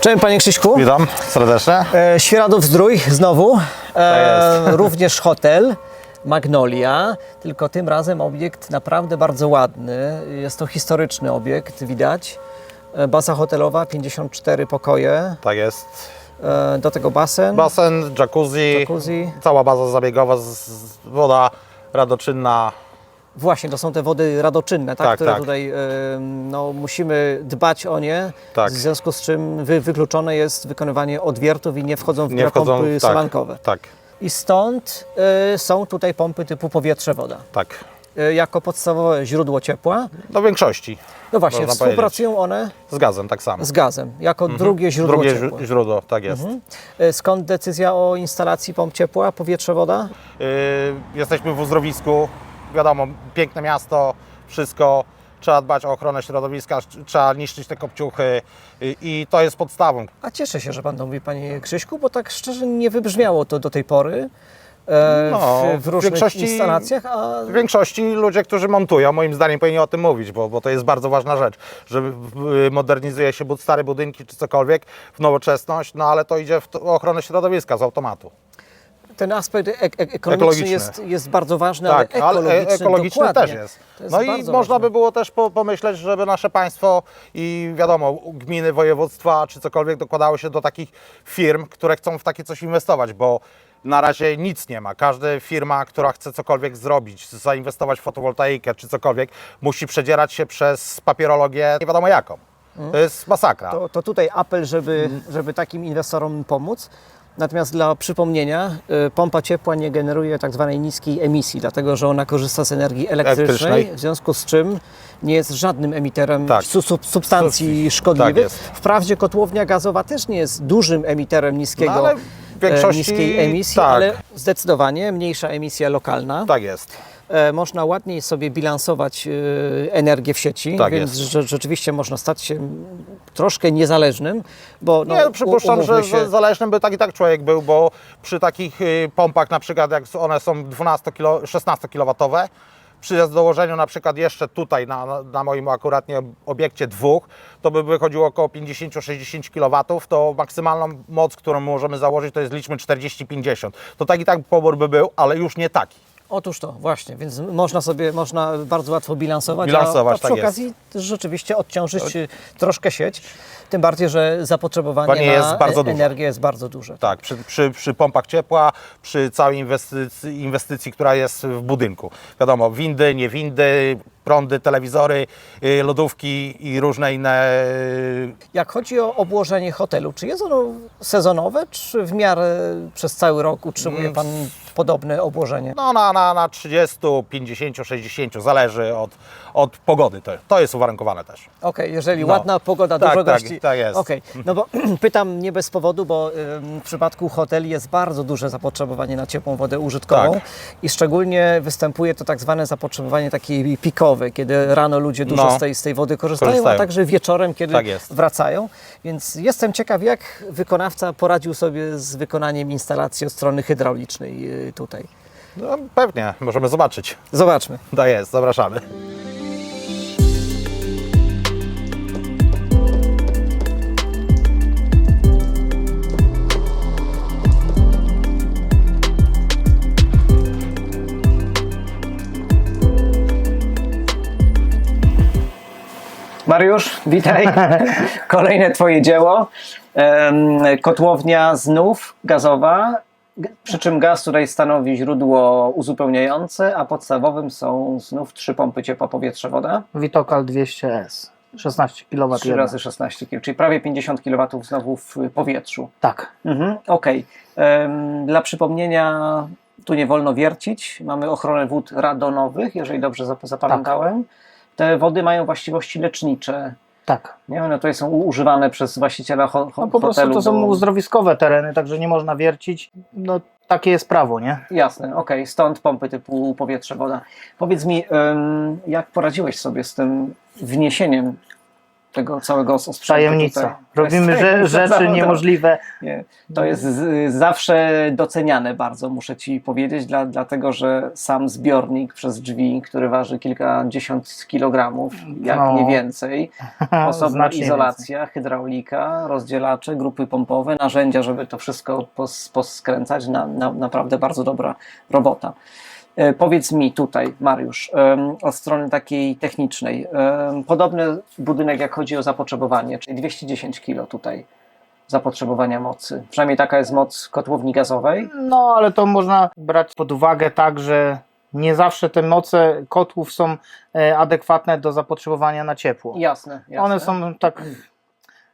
Cześć Panie Krzyśku. Witam serdecznie. E, Świeradów Zdrój znowu. E, również hotel Magnolia, tylko tym razem obiekt naprawdę bardzo ładny. Jest to historyczny obiekt, widać. E, Baza hotelowa, 54 pokoje. Tak jest. E, do tego basen, Basen, jacuzzi, jacuzzi. cała baza zabiegowa, z, z, woda radoczynna. Właśnie, to są te wody radoczynne, tak, Tak, które tak. tutaj e, no, musimy dbać o nie. Tak. W związku z czym wy, wykluczone jest wykonywanie odwiertów i nie wchodzą w Nie grę wchodzą pompy tak, solankowe. Tak, I stąd e, są tutaj pompy typu powietrze-woda. tak. E, jako podstawowe źródło ciepła. Do większości. No właśnie, Można współpracują one Z gazem tak samo. z gazem, jako drugie źródło Drugie ciepła. źró- źródło, tak jest. E, Skąd decyzja o instalacji pomp ciepła, powietrze-woda? Yy, jesteśmy w uzdrowisku. Wiadomo, piękne miasto, wszystko. Trzeba dbać o ochronę środowiska, trzeba niszczyć te kopciuchy i to jest podstawą. A cieszę się, że Pan to mówi, Panie Krzyśku, bo tak szczerze nie wybrzmiało to do tej pory e, No, w, w różnych większości- instalacjach, a W większości ludzie, którzy montują, moim zdaniem powinni o tym mówić, bo, bo to jest bardzo ważna rzecz, że modernizuje się stare budynki czy cokolwiek w nowoczesność, no ale to idzie w ochronę środowiska z automatu. Ten aspekt e- e- ekonomiczny Ekologiczny. jest, jest bardzo ważny, Tak, ale ale ekologiczny, e- ekologiczny też jest. Jest No i można ważne. by było też po, pomyśleć, żeby nasze państwo i wiadomo, gminy, województwa czy cokolwiek dokładały się do takich firm, które chcą w takie coś inwestować, bo na razie nic nie ma. Każda firma, która chce cokolwiek zrobić, zainwestować w fotowoltaikę czy cokolwiek, musi przedzierać się przez papierologię nie wiadomo jaką. To jest masakra. To, to tutaj apel, żeby, żeby takim inwestorom pomóc. Natomiast dla przypomnienia, y, pompa ciepła nie generuje tak zwanej niskiej emisji, dlatego że ona korzysta z energii elektrycznej, Elektrycznej. w związku z czym nie jest żadnym emiterem Tak. su- sub- substancji Tak szkodliwych. jest. Wprawdzie kotłownia gazowa też nie jest dużym emiterem niskiego, No, ale większości niskiej emisji, tak. ale zdecydowanie mniejsza emisja lokalna. Tak jest. E, można ładniej sobie bilansować e, energię w sieci, Tak więc jest. rze- rzeczywiście można stać się troszkę niezależnym, bo no, Nie, przypuszczam, u- że się, zależnym by tak i tak człowiek był, bo przy takich y, pompach na przykład jak one są 12 kilo, 16 kW, przy dołożeniu na przykład jeszcze tutaj na, na- moim akuratnie obiekcie dwóch, to by wychodziło około 50-60 kW, to maksymalną moc, którą możemy założyć to jest liczmy 40-50. To tak i tak pobór by był, ale już nie taki. Otóż to, właśnie, więc można sobie, można bardzo łatwo bilansować, Bilansować, a, a przy tak jest. okazji też rzeczywiście odciążyć troszkę sieć, tym bardziej, że zapotrzebowanie Panie, na jest bardzo duże. energię jest bardzo duże. Tak, przy, przy, przy pompach ciepła, przy całej inwestycji, inwestycji, która jest w budynku. Wiadomo, windy, nie windy, prądy, telewizory, y, lodówki i różne inne. y, Jak chodzi o obłożenie hotelu, czy jest ono sezonowe, czy w miarę przez cały rok utrzymuje Mm. Pan podobne obłożenie? No na, na, na 30, 50, 60, zależy od, od pogody. To, to jest uwarunkowane też. Okej, jeżeli No. ładna pogoda, Tak, dużo tak, gości. tak jest. Okej, no bo pytam nie bez powodu, bo ym, w przypadku hoteli jest bardzo duże zapotrzebowanie na ciepłą wodę użytkową Tak. i szczególnie występuje to tak zwane zapotrzebowanie takie kiedy rano ludzie dużo No. z, tej, z tej wody korzystają, Korzystają. a także wieczorem, kiedy Tak wracają. Więc jestem ciekaw, jak wykonawca poradził sobie z wykonaniem instalacji od strony hydraulicznej yy, tutaj. No, pewnie, możemy zobaczyć. Zobaczmy. Tak jest, zapraszamy. Mariusz, witaj. Kolejne Twoje dzieło. Kotłownia znów gazowa, przy czym gaz tutaj stanowi źródło uzupełniające, a podstawowym są znów trzy pompy ciepła, powietrze, woda. Vitokal 200S. 16 kW. 3 razy 16 kg, czyli prawie 50 kW znowu w powietrzu. Tak. Mhm, Okej. Em, Dla przypomnienia, tu nie wolno wiercić. Mamy ochronę wód radonowych, jeżeli dobrze zap- zapamiętałem. Te wody mają właściwości lecznicze. Tak. Nie, one tutaj są używane przez właściciela ho, ho, No po prostu hotelu. to są uzdrowiskowe tereny, także nie można wiercić. No takie jest prawo, nie? Jasne, okej, stąd pompy typu powietrze, woda. Powiedz mi, jak poradziłeś sobie z tym wniesieniem tego całego sprzętu Tajemnica. tutaj? Robimy rze- rzeczy zawodowa. niemożliwe. Nie, to jest z, zawsze doceniane bardzo, muszę Ci powiedzieć, dla, dlatego że sam zbiornik przez drzwi, który waży kilkadziesiąt kilogramów, jak No. nie więcej, osobna izolacja, hydraulika, rozdzielacze, grupy pompowe, narzędzia, żeby to wszystko pos, poskręcać, na, na, naprawdę bardzo dobra robota. E, Powiedz mi tutaj, Mariusz, od strony takiej technicznej, podobny budynek jak chodzi o zapotrzebowanie, czyli 210 kg tutaj zapotrzebowania mocy. Przynajmniej taka jest moc kotłowni gazowej. No, ale to można brać pod uwagę tak, że nie zawsze te moce kotłów są e, adekwatne do zapotrzebowania na ciepło. Jasne, jasne. One są tak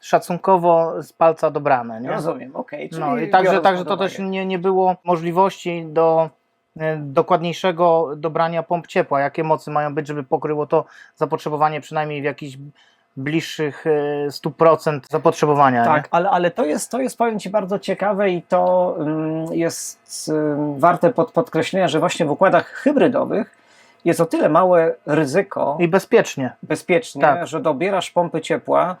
szacunkowo z palca dobrane, nie? Rozumiem, okej. czyli No i także, także to też nie, nie było możliwości do dokładniejszego dobrania pomp ciepła, jakie mocy mają być, żeby pokryło to zapotrzebowanie przynajmniej w jakichś bliższych e, 100% zapotrzebowania. nie? Tak, ale, ale to, jest, to jest, powiem Ci, bardzo ciekawe i to ym, jest ym, warte pod, podkreślenia, że właśnie w układach hybrydowych jest o tyle małe ryzyko I bezpiecznie. bezpiecznie, tak. że dobierasz pompy ciepła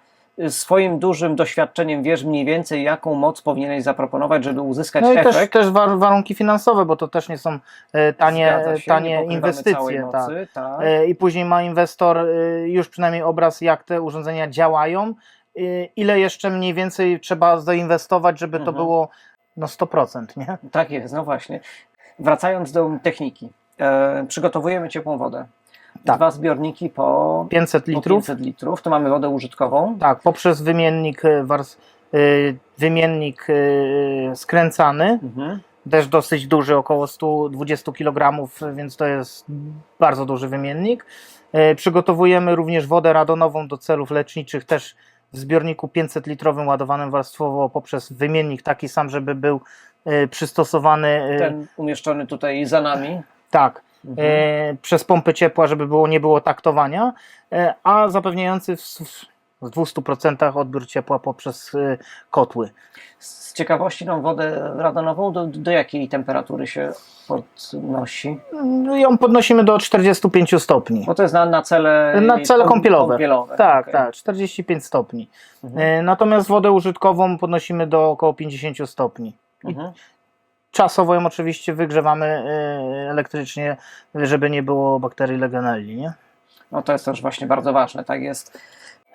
swoim dużym doświadczeniem wiesz mniej więcej, jaką moc powinieneś zaproponować, żeby uzyskać No i też, efekt. też war, warunki finansowe, bo to też nie są e, tanie, się, tanie inwestycje. Tak. tak. E, I później ma inwestor e, już przynajmniej obraz, jak te urządzenia działają, ile jeszcze mniej więcej trzeba zainwestować, żeby to Mhm. było no 100%, nie? Tak jest, no właśnie. Wracając do techniki. E, przygotowujemy ciepłą wodę. Tak. Dwa zbiorniki po 500 po litrów. 500 litrów. Tu mamy wodę użytkową. Tak, poprzez wymiennik, e, wars, e, wymiennik e, skręcany, Mhm. też dosyć duży, około 120 kg, więc to jest bardzo duży wymiennik. Przygotowujemy również wodę radonową do celów leczniczych, też w zbiorniku 500 litrowym ładowanym warstwowo poprzez wymiennik taki sam, żeby był przystosowany Ten umieszczony tutaj za nami. tak, Mhm. przez pompy ciepła, żeby było, nie było taktowania, e, a zapewniający w, w 200% odbiór ciepła poprzez e, kotły. Z ciekawości tą wodę radonową do, do jakiej temperatury się podnosi? No, Ją podnosimy do 45 stopni. Bo to jest na, na cele Na cele kąp- kąpielowe. kąpielowe. Tak, Okej. tak, 45 stopni. Mhm. Natomiast wodę użytkową podnosimy do około 50 stopni. Mhm. Czasowo ją oczywiście wygrzewamy e, elektrycznie, żeby nie było bakterii legionelli. Nie? No to jest też właśnie bardzo ważne, tak jest.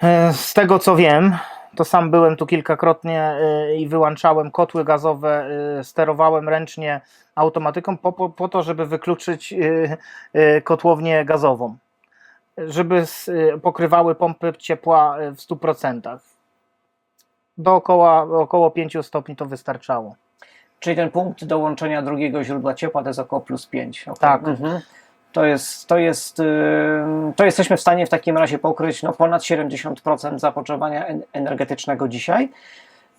E, Z tego co wiem, to sam byłem tu kilkakrotnie e, i wyłączałem kotły gazowe, e, sterowałem ręcznie automatyką po, po, po to, żeby wykluczyć kotłownię gazową, żeby pokrywały pompy ciepła w 100%. Dookoła około 5 stopni to wystarczało. Czyli ten punkt dołączenia drugiego źródła ciepła to jest około plus 5. Tak. Mhm. To jest, to jest, to jesteśmy w stanie w takim razie pokryć no, ponad 70% zapotrzebowania en- energetycznego dzisiaj.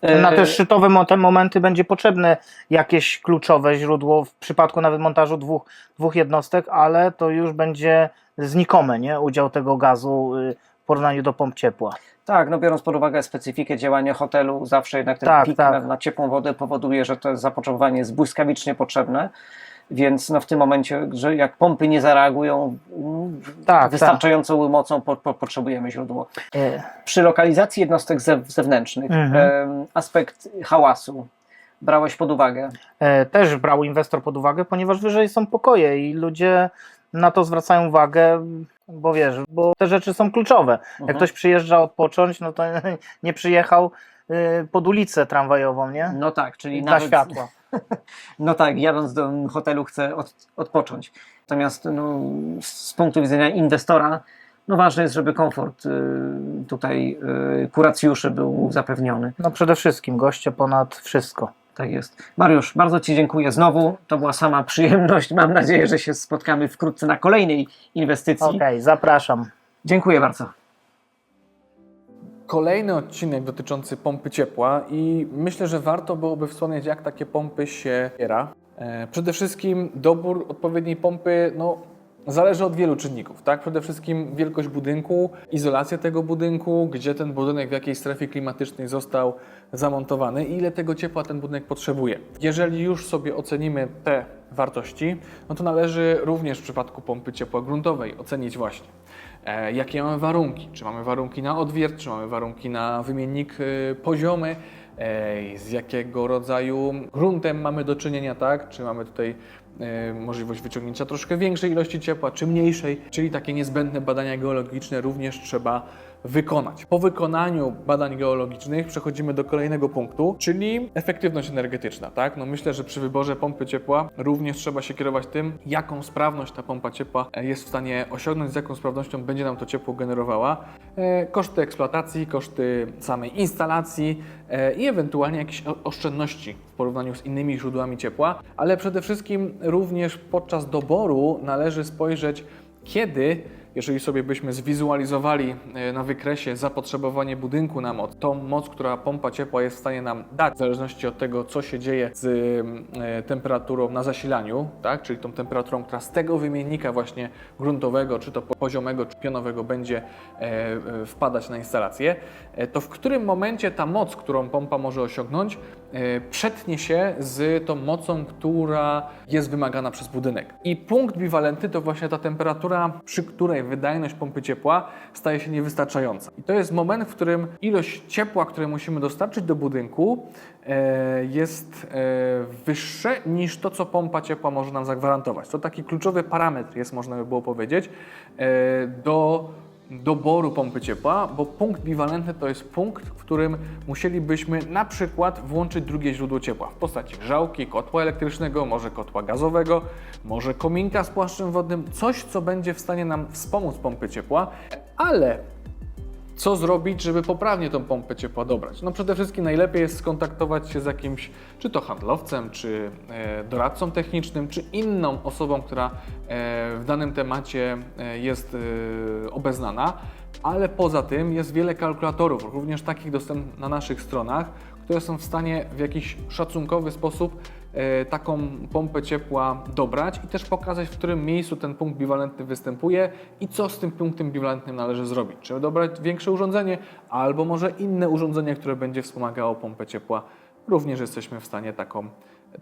Na Yy, te szczytowe mo- te momenty będzie potrzebne jakieś kluczowe źródło w przypadku nawet montażu dwóch, dwóch jednostek, ale to już będzie znikome, nie? Udział tego gazu y, w porównaniu do pomp ciepła. Tak, no biorąc pod uwagę specyfikę działania hotelu, zawsze jednak ten Tak, pik tak. Na, na ciepłą wodę powoduje, że to zapotrzebowanie jest błyskawicznie potrzebne. Więc no w tym momencie, że jak pompy nie zareagują mm, Tak, wystarczającą mocą, po, po, potrzebujemy źródło. Y, Przy lokalizacji jednostek zew- zewnętrznych, Mhm. aspekt hałasu brałeś pod uwagę. e, Też brał inwestor pod uwagę, ponieważ wyżej są pokoje i ludzie na to zwracają uwagę, bo wiesz, bo te rzeczy są kluczowe. Jak Mhm. ktoś przyjeżdża odpocząć, no to nie przyjechał y, pod ulicę tramwajową, nie? No tak, czyli Dla nawet, światła. No tak, jadąc do hotelu chcę od, odpocząć. Natomiast no, z punktu widzenia inwestora, no ważne jest, żeby komfort y, tutaj y, kuracjuszy był zapewniony. No przede wszystkim goście ponad wszystko. Tak jest. Mariusz, bardzo Ci dziękuję znowu. To była sama przyjemność. Mam nadzieję, że się spotkamy wkrótce na kolejnej inwestycji. Okej, zapraszam. Dziękuję bardzo. Kolejny odcinek dotyczący pompy ciepła i myślę, że warto byłoby wspomnieć, jak takie pompy się biera. E, Przede wszystkim dobór odpowiedniej pompy, no Zależy od wielu czynników, tak? Przede wszystkim wielkość budynku, izolacja tego budynku, gdzie ten budynek, w jakiej strefie klimatycznej został zamontowany i ile tego ciepła ten budynek potrzebuje. Jeżeli już sobie ocenimy te wartości, no to należy również w przypadku pompy ciepła gruntowej ocenić właśnie, e, jakie mamy warunki. Czy mamy warunki na odwiert, czy mamy warunki na wymiennik e, poziomy, e, z jakiego rodzaju gruntem mamy do czynienia, tak? Czy mamy tutaj możliwość wyciągnięcia troszkę większej ilości ciepła, czy mniejszej, czyli takie niezbędne badania geologiczne również trzeba wykonać. Po wykonaniu badań geologicznych przechodzimy do kolejnego punktu, czyli efektywność energetyczna, tak? No myślę, że przy wyborze pompy ciepła również trzeba się kierować tym, jaką sprawność ta pompa ciepła e, jest w stanie osiągnąć, z jaką sprawnością będzie nam to ciepło generowała. E, Koszty eksploatacji, koszty samej instalacji e, i ewentualnie jakieś oszczędności w porównaniu z innymi źródłami ciepła, ale przede wszystkim również podczas doboru należy spojrzeć, kiedy jeżeli sobie byśmy zwizualizowali e, na wykresie zapotrzebowanie budynku na moc, tą moc, która pompa ciepła jest w stanie nam dać, w zależności od tego, co się dzieje z e, temperaturą na zasilaniu, tak? czyli tą temperaturą, która z tego wymiennika właśnie gruntowego, czy to poziomego, czy pionowego będzie e, wpadać na instalację, to w którym momencie ta moc, którą pompa może osiągnąć, przetnie się z tą mocą, która jest wymagana przez budynek. I punkt biwalenty to właśnie ta temperatura, przy której wydajność pompy ciepła staje się niewystarczająca. I to jest moment, w którym ilość ciepła, które musimy dostarczyć do budynku, e, jest e, wyższe niż to, co pompa ciepła może nam zagwarantować. To taki kluczowy parametr jest, można by było powiedzieć, e, do doboru pompy ciepła, bo punkt biwalentny to jest punkt, w którym musielibyśmy na przykład włączyć drugie źródło ciepła w postaci grzałki, kotła elektrycznego, może kotła gazowego, może kominka z płaszczem wodnym, coś co będzie w stanie nam wspomóc pompy ciepła, ale co zrobić, żeby poprawnie tą pompę ciepła dobrać? No przede wszystkim najlepiej jest skontaktować się z jakimś, czy to handlowcem, czy e, doradcą technicznym, czy inną osobą, która e, w danym temacie e, jest obeznana, ale poza tym jest wiele kalkulatorów, również takich dostępnych na naszych stronach, które są w stanie w jakiś szacunkowy sposób taką pompę ciepła dobrać i też pokazać, w którym miejscu ten punkt biwalentny występuje i co z tym punktem biwalentnym należy zrobić. Czy dobrać większe urządzenie, albo może inne urządzenie, które będzie wspomagało pompę ciepła. Również jesteśmy w stanie taką,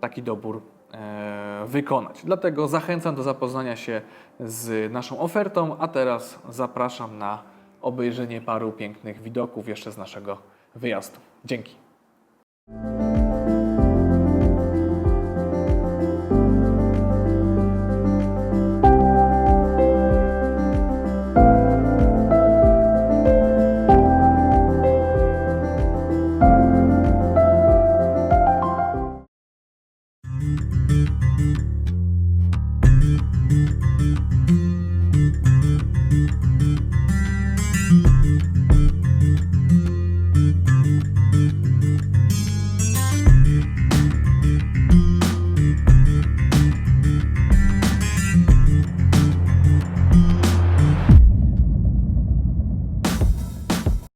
taki dobór e, wykonać. Dlatego zachęcam do zapoznania się z naszą ofertą, a teraz zapraszam na obejrzenie paru pięknych widoków jeszcze z naszego wyjazdu. Dzięki.